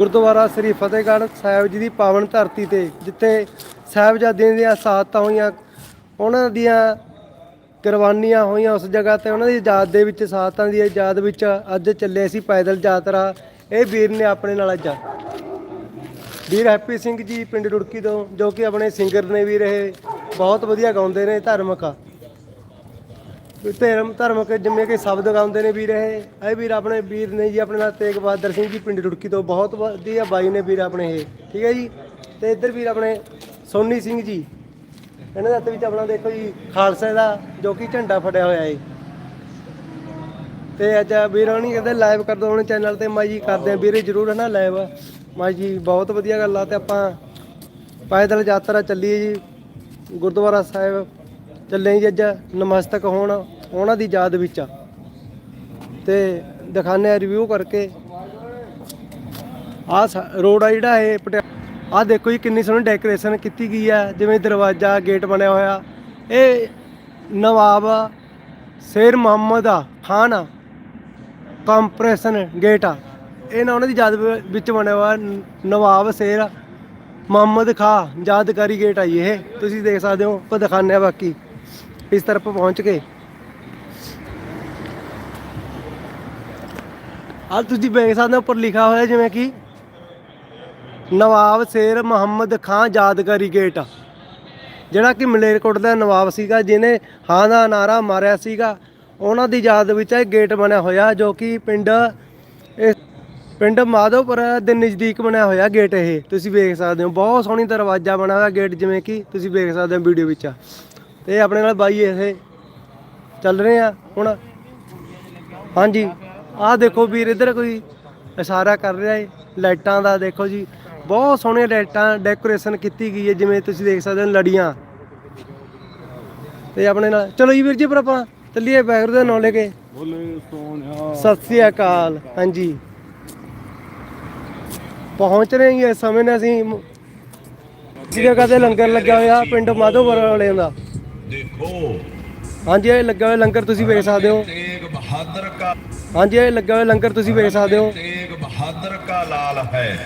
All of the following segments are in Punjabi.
ਗੁਰਦੁਆਰਾ ਸ੍ਰੀ ਫਤਿਹਗੜ੍ਹ ਸਾਹਿਬ ਜੀ ਦੀ ਪਾਵਨ ਧਰਤੀ ਤੇ, ਜਿੱਥੇ ਸਾਹਿਬਜ਼ਾਦਿਆਂ ਦੀਆਂ ਸਾਥਾਂ ਹੋਈਆਂ, ਉਹਨਾਂ ਦੀਆਂ ਕੁਰਬਾਨੀਆਂ ਹੋਈਆਂ ਉਸ ਜਗ੍ਹਾ ਤੇ, ਉਹਨਾਂ ਦੀ ਯਾਦ ਦੇ ਵਿੱਚ ਸਾਥਾਂ ਦੀ ਯਾਦ ਵਿੱਚ ਅੱਜ ਚੱਲੇ ਸੀ ਪੈਦਲ ਯਾਤਰਾ। ਇਹ ਵੀਰ ਨੇ ਆਪਣੇ ਨਾਲ ਅੱਜ ਵੀਰ ਹੈਪੀ ਸਿੰਘ ਜੀ ਪਿੰਡ ਰੁੜਕੀ ਤੋਂ, ਜੋ ਕਿ ਆਪਣੇ ਸਿੰਗਰ ਨੇ ਵੀ ਰਹੇ, ਬਹੁਤ ਵਧੀਆ ਗਾਉਂਦੇ ਨੇ ਧਾਰਮਿਕ। ਧਰਮ ਧਰਮਿਕ ਜਿਵੇਂ ਕਿ ਸ਼ਬਦ ਗਾਉਂਦੇ ਨੇ ਵੀਰ ਇਹ। ਇਹ ਵੀਰ ਆਪਣੇ ਵੀਰ ਨੇ ਜੀ, ਆਪਣੇ ਨਾਲ ਤੇਗ ਬਹਾਦਰ ਸਿੰਘ ਜੀ ਪਿੰਡ ਰੁੜਕੀ ਤੋਂ ਬਹੁਤ ਵਧੀਆ ਬਾਈ ਨੇ ਵੀਰ ਆਪਣੇ ਇਹ। ਠੀਕ ਹੈ ਜੀ? ਤੇ ਇੱਧਰ ਵੀਰ ਆਪਣੇ ਸੋਨੀ ਸਿੰਘ ਜੀ। ਇਹਨਾਂ ਦੇ ਹੱਥ ਵਿੱਚ ਆਪਣਾ ਦੇਖੋ ਜੀ, ਖਾਲਸਾ ਦਾ ਜੋ ਕਿ ਝੰਡਾ ਫੜਿਆ ਹੋਇਆ ਹੈ ਤੇ ਅੱਜ ਵੀਰ ਹੋਣੀ ਕਹਿੰਦੇ ਲਾਈਵ ਕਰ ਦੋ ਆਪਣੇ ਚੈਨਲ ਤੇ। ਮਾਈ ਜੀ ਕਰਦੇ ਆ ਵੀਰੇ, ਜਰੂਰ ਹੈ ਨਾ ਲਾਈਵ ਮਾਈ ਜੀ, ਬਹੁਤ ਵਧੀਆ ਗੱਲ ਆ ਤੇ ਆਪਾਂ ਪੈਦਲ ਯਾਤਰਾ ਚੱਲੀਏ ਜੀ। ਗੁਰਦੁਆਰਾ ਸਾਹਿਬ। ਚੱਲੇ ਜੀ ਅੱਜ ਨਮਸਤਕ ਹੋਣ, ਉਹਨਾਂ ਦੀ ਯਾਦ ਵਿੱਚ ਤੇ ਦਿਖਾਣੇ ਆ ਰਿਵਿਊ ਕਰਕੇ। ਆ ਰੋਡ ਆ ਜਿਹੜਾ ਇਹ ਪਟਿਆ ਆ ਦੇਖੋ ਜੀ ਕਿੰਨੀ ਸੋਹਣੀ ਡੈਕੋਰੇਸ਼ਨ ਕੀਤੀ ਗਈ ਆ, ਜਿਵੇਂ ਦਰਵਾਜ਼ਾ ਗੇਟ ਬਣਿਆ ਹੋਇਆ। ਇਹ ਨਵਾਬ ਸ਼ੇਰ ਮੁਹੰਮਦ ਆ, ਖਾਨ ਆ। ਕੰਪਰੈਸ਼ਨ ਗੇਟ ਆ। ਇਹ ਨਾ ਉਹਨਾਂ ਦੀ ਯਾਦ ਵਿੱਚ ਬਣਿਆ ਹੋਇਆ ਨਵਾਬ, ਸ਼ੇਰ ਮੁਹੰਮਦ ਖਾ ਯਾਦਗਾਰੀ ਗੇਟ ਆ ਜੀ ਇਹ। ਤੁਸੀਂ ਦੇਖ ਸਕਦੇ ਹੋ, ਆਪਾਂ ਦਿਖਾਉਂਦੇ ਆ ਬਾਕੀ। ਇਸ ਤਰਫ ਪਹੁੰਚ ਕੇ ਅੱਜ ਤੁਸੀਂ ਦੇਖ ਸਕਦੇ ਹੋ, ਉੱਪਰ ਲਿਖਿਆ ਹੋਇਆ ਜਿਵੇਂ ਕਿ ਨਵਾਬ ਸ਼ੇਰ ਮੁਹੰਮਦ ਖਾਂ ਯਾਦਗਾਰੀ ਗੇਟ, ਜਿਹੜਾ ਕਿ ਮਲੇਰਕੋਟ ਦਾ ਨਵਾਬ ਸੀਗਾ, ਜਿਹਨੇ ਹਾਂ ਦਾ ਨਾਰਾ ਮਾਰਿਆ ਸੀਗਾ। ਉਹਨਾਂ ਦੀ ਯਾਦ ਵਿੱਚ ਇਹ ਗੇਟ ਬਣਿਆ ਹੋਇਆ, ਜੋ ਕਿ ਪਿੰਡ ਇਹ ਪਿੰਡ ਮਾਧੋਪੁਰ ਦੇ ਨਜ਼ਦੀਕ ਬਣਿਆ ਹੋਇਆ ਗੇਟ ਇਹ। ਤੁਸੀਂ ਵੇਖ ਸਕਦੇ ਹੋ, ਬਹੁਤ ਸੋਹਣੀ ਦਰਵਾਜ਼ਾ ਬਣਿਆ ਹੋਇਆ ਗੇਟ, ਜਿਵੇਂ ਕਿ ਤੁਸੀਂ ਵੇਖ ਸਕਦੇ ਹੋ ਵੀਡੀਓ ਵਿੱਚ। ਤੇ ਆਪਣੇ ਨਾਲ ਬਾਈ ਇਹ ਚੱਲ ਰਹੇ ਆ ਹੁਣ। ਹਾਂਜੀ ਆਹ ਦੇਖੋ ਵੀਰ ਇੱਧਰ ਕੋਈ ਇਸ਼ਾਰਾ ਕਰ ਰਿਹਾ ਹੈ ਲਾਈਟਾਂ ਦਾ ਦੇਖੋ ਜੀ। ਬਹੁਤ ਸੋਹਣੀਆਂ ਲਾਈਟਾਂ ਡੈਕੋਰੇਸ਼ਨ ਕੀਤੀ ਗਈ ਹੈ ਜਿਵੇਂ ਤੁਸੀਂ ਦੇਖ ਸਕਦੇ ਹੋ ਲੜੀਆਂ। ਤੇ ਆਪਣੇ ਨਾਲ ਚਲੋ ਜੀ ਵੀਰ ਜੀ ਪਰ ਆਪਾਂ ਚੱਲੀਏ ਬੈਗਰ ਦੇ ਨਾਂ ਲੈ ਕੇ। ਬੋਲੇ ਸਤਿ ਸ੍ਰੀ ਅਕਾਲ ਹਾਂਜੀ। ਪਹੁੰਚ ਰਹੇ ਹਾਂ ਇਸ ਸਮੇਂ ਨੇ ਅਸੀਂ ਇਸ ਜਗ੍ਹਾ ਤੇ ਲੰਗਰ ਲੱਗਿਆ ਹੋਇਆ ਪਿੰਡ ਮਾਧੋਪੁਰ ਵਾਲਿਆਂ ਦਾ। ਦੇਖੋ। ਹਾਂਜੀ ਇਹ ਲੱਗਾ ਹੋਇਆ ਲੰਗਰ ਤੁਸੀਂ ਵੇਖ ਸਕਦੇ ਹੋ। ਤੇਗ ਬਹਾਦਰ ਕਾ ਹਾਂਜੀ ਇਹ ਲੱਗਾ ਹੋਇਆ ਲੰਗਰ ਤੁਸੀਂ ਵੇਖ ਸਕਦੇ ਹੋ। ਤੇਗ ਬਹਾਦਰ ਕਾ ਲਾਲ ਹੈ।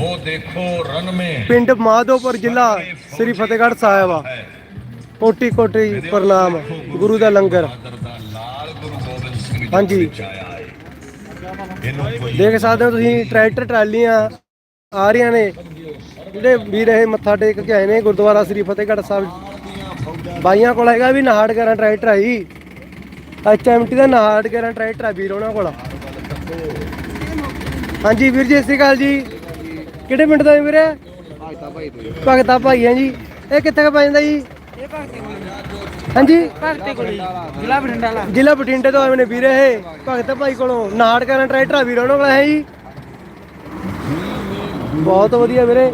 ਉਹ ਦੇਖੋ ਰਨ ਮੇ। ਪਿੰਡ ਮਾਧੋਪੁਰ ਜ਼ਿਲ੍ਹਾ ਸ੍ਰੀ ਫਤਿਹਗੜ੍ਹ ਸਾਹਿਬ ਆ। ਕੋਟੀ ਕੋਟੀ ਪ੍ਰਣਾਮ ਗੁਰੂ ਦਾ ਲੰਗਰ। ਹਾਂਜੀ। ਦੇਖ ਸਕਦੇ ਹੋ ਤੁਸੀਂ ਟਰੈਕਟਰ ਟਰਾਲੀਆਂ ਆ ਰਹੀਆਂ ਨੇ। ਜਿਹੜੇ ਵੀਰ ਇਹ ਮੱਥਾ ਟੇਕ ਕੇ ਆਏ ਨੇ ਗੁਰਦੁਆਰਾ ਸ੍ਰੀ ਫਤਿਹਗੜ੍ਹ ਸਾਹਿਬ ਬਾਈਆਂ ਕੋਲ ਹੈਗਾ ਵੀ ਨਾਹੜ ਕਰਾਂ ਟਰੈਕਟਰ ਆਈ ਐਚਐਮਟੀ ਦਾ ਨਾਹੜ ਕਰਾਂ ਟਰੈਕਟਰ ਆ ਵੀਰ ਉਹਨਾਂ ਕੋਲ। ਹਾਂਜੀ ਵੀਰ ਜੀ ਸਤਿ ਸ਼੍ਰੀ ਅਕਾਲ ਜੀ। ਕਿਹੜੇ ਪਿੰਡ ਹੈ ਵੀਰੇ? ਭਗਤਾ ਭਾਈ ਹੈ ਜੀ। ਇਹ ਕਿੱਥੇ ਕੁ ਪੈ ਜਾਂਦਾ ਜੀ? ਹਾਂਜੀ? ਭਗਤੇ ਕੋਲ ਜ਼ਿਲ੍ਹਾ ਬਠਿੰਡਾ ਜ਼ਿਲ੍ਹਾ ਬਠਿੰਡੇ ਤੋਂ ਆਏ ਨੇ ਵੀਰੇ ਇਹ। ਭਗਤ ਭਾਈ ਕੋਲੋਂ ਨਾੜ ਕਰਨ ਟਰੈਕਟਰ ਆ ਵੀਰ ਉਹਨਾਂ ਕੋਲ ਹੈ ਜੀ। ਬਹੁਤ ਵਧੀਆ ਵੀਰੇ।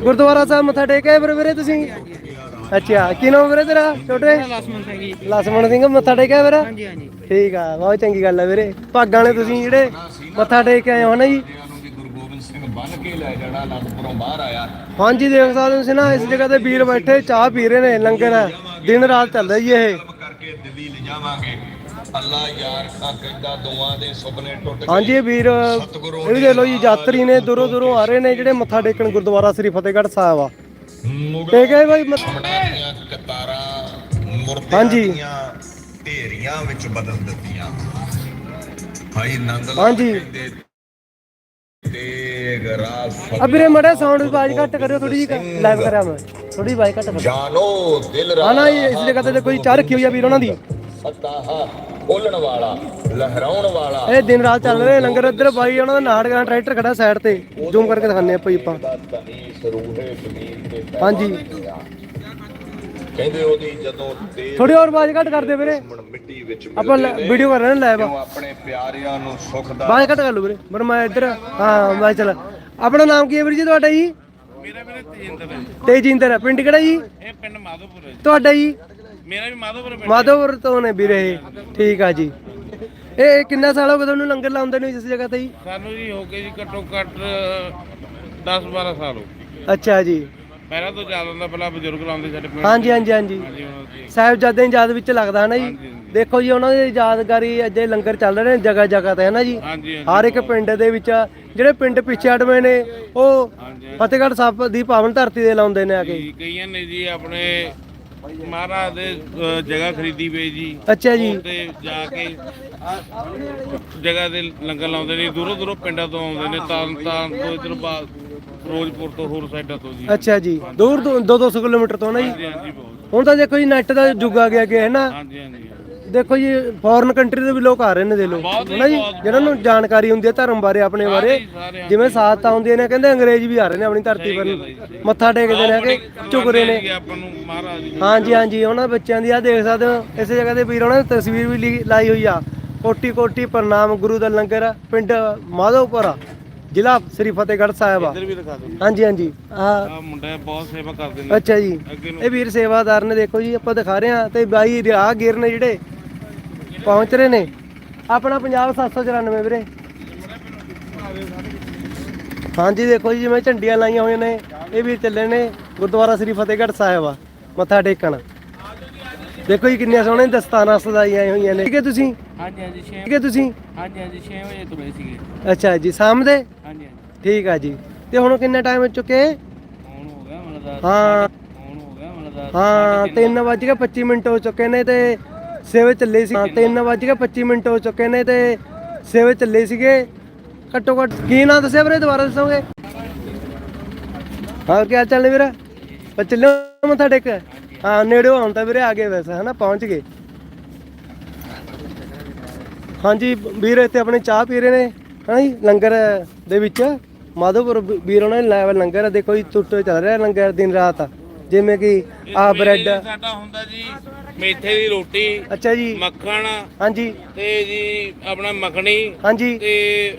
ਗੁਰਦੁਆਰਾ ਸਾਹਿਬ ਮੱਥਾ ਟੇਕਿਆ ਵੀਰੇ ਤੁਸੀਂ? ਅੱਛਾ ਕੀ ਨਾਮ ਵੀਰੇ ਤੇਰਾ? ਛੋਟੇ? ਲਸਮਨ ਸਿੰਘ ਜੀ। ਲਸਮਣ ਸਿੰਘ ਮੱਥਾ ਟੇਕਿਆ ਵੀਰੇ ਹਾਂਜੀ ਹਾਂਜੀ। ਠੀਕ ਆ ਬਹੁਤ ਚੰਗੀ ਗੱਲ ਆ ਵੀਰੇ। ਭਾਗਾਂ ਨੇ ਤੁਸੀਂ ਜਿਹੜੇ ਮੱਥਾ ਟੇਕ ਕੇ ਆਏ ਹੋ ਨਾ ਜੀ? ਨੂੰ ਵੀ ਗੁਰੂ ਗੋਬਿੰਦ ਸਿੰਘ ਬੰਨ ਕੇ ਲੈ ਜਾਣਾ ਅਨੰਦਪੁਰੋਂ ਬਾਹਰ ਆਇਆ ਹਾਂਜੀ ਦੇਖ ਸਕਦੇ ਹੋ ਤੁਸੀਂ ਨਾ ਇਸ ਜਗ੍ਹਾ ਤੇ ਵੀਰ ਬੈਠੇ ਚਾਹ ਪੀ ਰਹੇ ਨੇ ਲੰਗਰ ਹੈ। ਦਿਨ ਰਾਤ ਚੱਲਦਾ ਜੀ ਇਹ। ਕਲਮ ਕਰਕੇ ਦਿੱਲੀ ਲਿਜਾਵਾਂਗੇ ਅੱਲਾ ਯਾਰ ਕਾ ਕਹਿੰਦਾ ਦੋਆਂ ਦੇ ਸੁਪਨੇ ਟੁੱਟ ਗਏ ਹਾਂਜੀ ਇਹ ਵੀਰ ਇਹ ਵੀ ਦੇਖ ਲਓ ਜੀ ਯਾਤਰੀ ਨੇ ਦੂਰੋਂ ਦੂਰੋਂ ਆ ਰਹੇ ਨੇ ਜਿਹੜੇ ਮੱਥਾ ਟੇਕਣ ਗੁਰਦੁਆਰਾ ਸ੍ਰੀ ਫਤਿਹਗੜ੍ਹ ਸਾਹਿਬ ਆ। ਟੇਕ ਆਏ ਬਾਈ ਮੱਥਾ ਦੀਆਂ ਕਤਾਰਾਂ ਮੁਰਦਿਆਂ ਹਾਂਜੀ। ਦੀਆਂ ਢੇਰੀਆਂ ਵਿੱਚ ਬਦਲ ਦਿੱਤੀਆਂ। ਭਾਈ ਨੰਦ ਲਾਲ। ਕਹਿੰਦੇ ਵੀਰੇ ਮੜਾ ਸਾਊਂਡ ਆਵਾਜ਼ ਘੱਟ ਕਰਿਓ ਥੋੜੀ ਜਿਹੀ ਲਾਈਵ ਕਰਿਆ ਮੈਂ। ਥੋੜੀ ਆਵਾਜ਼ ਘੱਟ ਕਰੋ ਜਾਨੋ ਦਿਲ ਹਾਂ ਨਾ ਜੀ, ਇਸ ਜਗ੍ਹਾ ਤੇ ਕੋਈ ਚਾਹ ਰੱਖੀ ਹੋਈ ਆ ਵੀਰ ਉਹਨਾਂ ਦੀ। ਫਤਾਹਾ ਖੋਲਣ ਵਾਲਾ ਲਹਿਰਾਉਣ ਵਾਲਾ। ਇਹ ਦਿਨ ਰਾਤ ਚੱਲ ਰਹੇ ਲੰਗਰ ਇੱਧਰ ਬਾਈ ਉਹਨਾਂ ਦਾ ਨਾੜ ਗਾਂ ਟਰੈਕਟਰ ਖੜਾ ਸਾਈਡ ਤੇ। ਜ਼ੂਮ ਕਰਕੇ ਦਿਖਾਉਂਦੇ ਆਪਾਂ ਜੀ ਆਪਾਂ। ਜ਼ਮੀਨ ਤੇ ਪੈਦਾ ਹਾਂਜੀ। ਹੋਇਆ। ਕਹਿੰਦੇ ਉਹਦੀ ਜਦੋਂ ਥੋੜੀ ਹੋਰ ਆਵਾਜ਼ ਘੱਟ ਕਰਦੇ ਵੀਰੇ। ਮਿੱਟੀ ਵਿੱਚ ਆਪਾਂ ਮਿਲਦੇ ਨੇ, ਵੀਡੀਓ ਕਰ ਰਹੇ ਨੇ ਲਾਈਵ ਕਿਉਂ ਆਪਣੇ ਪਿਆਰਿਆਂ ਨੂੰ ਸੁੱਖ ਦਾ ਆਵਾਜ਼ ਘੱਟ ਕਰ ਲਓ ਵੀਰੇ। ਪਰ ਮੈਂ ਇੱਧਰ ਹਾਂ ਮੈਂ ਚੱਲ। ਆਪਣਾ ਨਾਮ ਕੀ ਹੈ ਵੀਰ ਜੀ ਤੁਹਾਡਾ ਜੀ? ਮੇਰਾ ਵੀਰੇ ਤੇਜਿੰਦਰ ਹੈ। ਤੇਜਿੰਦਰ ਪਿੰਡ ਕਿਹੜਾ ਜੀ? ਇਹ ਪਿੰਡ ਮਾਧੋਪੁਰ ਹੈ ਤੁਹਾਡਾ ਜੀ? ਮੇਰਾ ਵੀ ਮਾਧੋਪੁਰ ਪਿੰਡ ਮਾਧੋਪੁਰ ਤੋਂ ਨੇ ਵੀਰੇ ਇਹ। ਠੀਕ ਆ ਜੀ। ਇਹ ਕਿੰਨਾ ਸਾਲ ਹੋ ਗਏ ਤੁਹਾਨੂੰ ਲੰਗਰ ਲਾਉਂਦੇ ਨੂੰ ਇਸ ਜਗ੍ਹਾ ਤੇ ਜੀ? ਸਾਨੂੰ ਜੀ ਹੋ ਗਏ ਜੀ ਘੱਟੋ ਘੱਟ 10 12 ਸਾਲ ਹੋ ਗਏ। ਅੱਛਾ ਜੀ। ਪਹਿਲਾਂ ਤੋਂ ਚੱਲ ਹੁੰਦਾ ਪਹਿਲਾਂ ਬਜ਼ੁਰਗ ਲਾਉਂਦੇ ਸਾਡੇ ਪਿੰਡ। ਹਾਂਜੀ ਹਾਂਜੀ ਹਾਂਜੀ। ਹਾਂਜੀ ਹੁਣ ਅਸੀਂ- ਦੀ ਯਾਦ ਵਿੱਚ ਲੱਗਦਾ ਹਨਾ ਜੀ। ਹਾਂਜੀ, ਹਾਂਜੀ। ਦੇਖੋ ਜੀ ਉਹਨਾਂ ਦੀ ਯਾਦਗਾਰੀ ਅਜੇ ਲੰਗਰ ਚੱਲ ਰਹੇ ਨੇ ਜਗ੍ਹਾ ਜਗ੍ਹਾ ਤੇ ਹੈ ਨਾ ਜੀ। ਹਾਂਜੀ ਹਾਂਜੀ ਹਰ ਇੱਕ ਪਿੰਡ ਦੇ ਵਿੱਚ ਜਿਹੜੇ ਪਿੰਡ ਪਿੱਛੇ ਹਟਵੇਂ ਨੇ ਉਹ ਹਾਂਜੀ। ਫਤਿਹਗੜ੍ਹ ਸਾਹਿਬ ਦੀ ਪਾਵਨ ਧਰਤੀ ਦੇ ਲਾਉਂਦੇ ਨੇ ਆ ਕੇ। ਜੀ, ਕਈਆਂ ਨੇ ਜੀ ਆਪਣੇ ਮਹਾਰਾਜ ਦੇ ਅ, ਜਗ੍ਹਾ ਖਰੀਦੀ ਪਈ ਜੀ। ਅੱਛਾ ਜੀ। ਤੇ ਜਾ ਕੇ ਜਗ੍ਹਾ ਦੇ ਲੰਗਰ ਲਾਉਂਦੇ ਨੇ ਦੂਰੋਂ ਦੂਰੋਂ ਪਿੰਡਾਂ ਤੋਂ ਆਉਂਦੇ ਨੇ ਤਾਰਨ ਤਾਰਨ ਤੋਂ ਇਧਰ ਫਿਰੋਜ਼ਪੁਰ ਤੋਂ ਹੋਰ ਸਾਈਡਾਂ ਤੋਂ ਜੀ। ਅੱਛਾ ਜੀ ਦੂਰ ਦੂਰ 200 ਕਿਲੋਮੀਟਰ ਤੋਂ ਨਾ ਜੀ? ਹਾਂਜੀ ਹਾਂਜੀ ਬਹੁਤ। ਹੁਣ ਤਾਂ ਦੇਖੋ ਜੀ ਨੈਟ ਦਾ ਯੁੱਗ ਆ ਗਿਆ ਕਿ ਹੈ ਨਾ? ਹਾਂਜੀ ਹਾਂਜੀ ਦੇਖੋ ਜੀ ਫੋਰਨ ਕੰਟਰੀ ਦੇ ਵੀ ਲੋਕ ਆ ਰਹੇ ਨੇ ਦੇ ਲੋ ਬਹੁਤ ਹੀ ਹੈ ਨਾ ਜੀ। ਜਿਹਨਾਂ ਨੂੰ ਜਾਣਕਾਰੀ ਹੁੰਦੀ ਹੈ ਧਰਮ ਬਾਰੇ ਆਪਣੇ ਬਾਰੇ। ਜਿਵੇਂ ਸਾਥ ਆਉਂਦੀਆਂ ਨੇ ਕਹਿੰਦੇ ਅੰਗਰੇਜ਼ ਵੀ ਆ ਰਹੇ ਨੇ ਆਪਣੀ ਧਰਤੀ ਪਰ ਮੱਥਾ ਟੇਕਦੇ ਨੇ ਕਿ ਝੁਕਦੇ ਨੇ। ਆਪਾਂ ਨੂੰ ਮਹਾਰਾਜ ਜੀ ਹਾਂਜੀ ਹਾਂਜੀ ਉਹਨਾਂ ਬੱਚਿਆਂ ਦੀ ਆ ਦੇਖ ਸਕਦੇ ਹੋ ਇਸੇ ਜਗ੍ਹਾ ਤੇ ਵੀਰ ਉਹਨਾਂ ਨੇ ਤਸਵੀਰ ਵੀ ਲਾਈ ਹੋਈ ਆ। ਕੋਟੀ ਕੋਟੀ ਪ੍ਰਣਾਮ ਗੁਰੂ ਦਾ ਲੰਗਰ ਪਿੰਡ ਮਾਧੋਪੁਰ। ਜ਼ਿਲ੍ਹਾ ਸ੍ਰੀ ਫਤਿਹਗੜ੍ਹ ਸਾਹਿਬ ਆ। ਇੱਧਰ ਵੀ ਦਿਖਾ ਦਿਓ। ਹਾਂਜੀ ਹਾਂਜੀ। ਆ ਆ ਮੁੰਡਾ ਬਹੁਤ ਸੇਵਾ ਕਰਦੇ ਨੇ। ਅੱਛਾ ਜੀ। ਅੱਗੇ ਨੂੰ ਇਹ ਵੀਰ ਸੇਵਾਦਾਰ ਨੇ ਦੇਖੋ ਜੀ ਆਪਾਂ ਦਿਖਾ ਰਹੇ ਆ ਤੇ ਬਾਈ ਰਾਹ ਗੀਰ ਨੇ ਜਿਹੜੇ ਪਹੁੰਚ ਰਹੇ ਨੇ। ਆਪਣਾ ਪੰਜਾਬ 794 ਵੀਰੇ। ਹਾਂਜੀ ਦੇਖੋ ਜੀ ਜਿਵੇਂ ਝੰਡੀਆਂ ਲਾਈਆਂ ਹੋਈਆਂ ਨੇ ਇਹ ਵੀ ਚੱਲੇ ਨੇ ਗੁਰਦੁਆਰਾ ਸ੍ਰੀ ਫਤਿਹਗੜ੍ਹ ਸਾਹਿਬ ਆ ਮੱਥਾ ਟੇਕਣ। ਦੇਖੋ ਜੀ ਕਿੰਨੀਆਂ ਸੋਹਣੀਆਂ ਦਸਤਾਰਾਂ ਸਜਾਈਆਂ ਹੋਈਆਂ ਨੇ। ਠੀਕ ਹੈ ਤੁਸੀਂ? ਹਾਂਜੀ ਹਾਂਜੀ 6 ਠੀਕ ਹੈ ਤੁਸੀਂ? ਹਾਂਜੀ ਹਾਂਜੀ 6 ਵਜੇ ਤੁਰੇ ਸੀਗੇ। ਅੱਛਾ ਜੀ ਸਾਹਮਣੇ ਹਾਂਜੀ ਹਾਂਜੀ। ਠੀਕ ਆ ਜੀ। ਤੇ ਹੁਣ ਕਿੰਨਾ ਟਾਈਮ ਹੋ ਚੁੱਕੇ? ਹੁਣ ਹੋ ਗਿਆ ਦਾ ਹਾਂ। ਹੁਣ ਹੋ ਗਿਆ ਦਾ ਹਾਂ 3 ਵੱਜ ਕੇ 25 ਮਿੰਟ ਹੋ ਚੁੱਕੇ ਨੇ ਤੇ ਸੇਵੇ ਚੱਲੇ ਸੀ। 3 ਵੱਜ ਕੇ 25 ਮਿੰਟ ਹੋ ਚੁੱਕੇ ਨੇ ਤੇ ਸੇਵੇ ਚੱਲੇ ਸੀਗੇ। ਘੱਟੋ ਘੱਟ ਕੀ ਨਾਂ ਦੱਸਿਆ ਵੀਰੇ ਦੁਬਾਰਾ ਦੱਸੋਗੇ? ਹਾਂ ਕੀ ਹਾਲ ਚਾਲ ਨੇ ਵੀਰੇ? ਪਰ ਚੱਲੇ ਮੱਥਾ ਟੇਕ? ਹਾਂ ਨੇੜੇ ਹੁਣ ਤਾਂ ਵੀਰੇ ਆ ਗਏ ਵੈਸੇ ਹਨਾ ਪਹੁੰਚ ਗਏ। ਹਾਂਜੀ ਵੀਰ ਇੱਥੇ ਆਪਣੇ ਚਾਹ ਪੀ ਰਹੇ ਨੇ ਹਾਂ ਜੀ ਲੰਗਰ ਦੇ ਵਿੱਚ। ਮਾਧੋਪੁਰ ਵੀਰ ਉਹਨਾਂ ਨੇ ਲਾਇਆ ਲੰਗਰ। ਦੇਖੋ ਜੀ ਟੁੱਟ ਚੱਲ ਰਿਹਾ ਲੰਗਰ ਦਿਨ ਰਾਤ। ਜਿਵੇਂ ਕਿ ਆ ਬ੍ਰੈਡ। ਸਾਡਾ ਹੁੰਦਾ ਜੀ ਮੇਥੇ ਦੀ ਰੋਟੀ ਅੱਛਾ ਜੀ। ਮੱਖਣ ਹਾਂਜੀ। ਤੇ ਜੀ ਆਪਣਾ ਮੱਖਣੀ ਹਾਂਜੀ। ਤੇ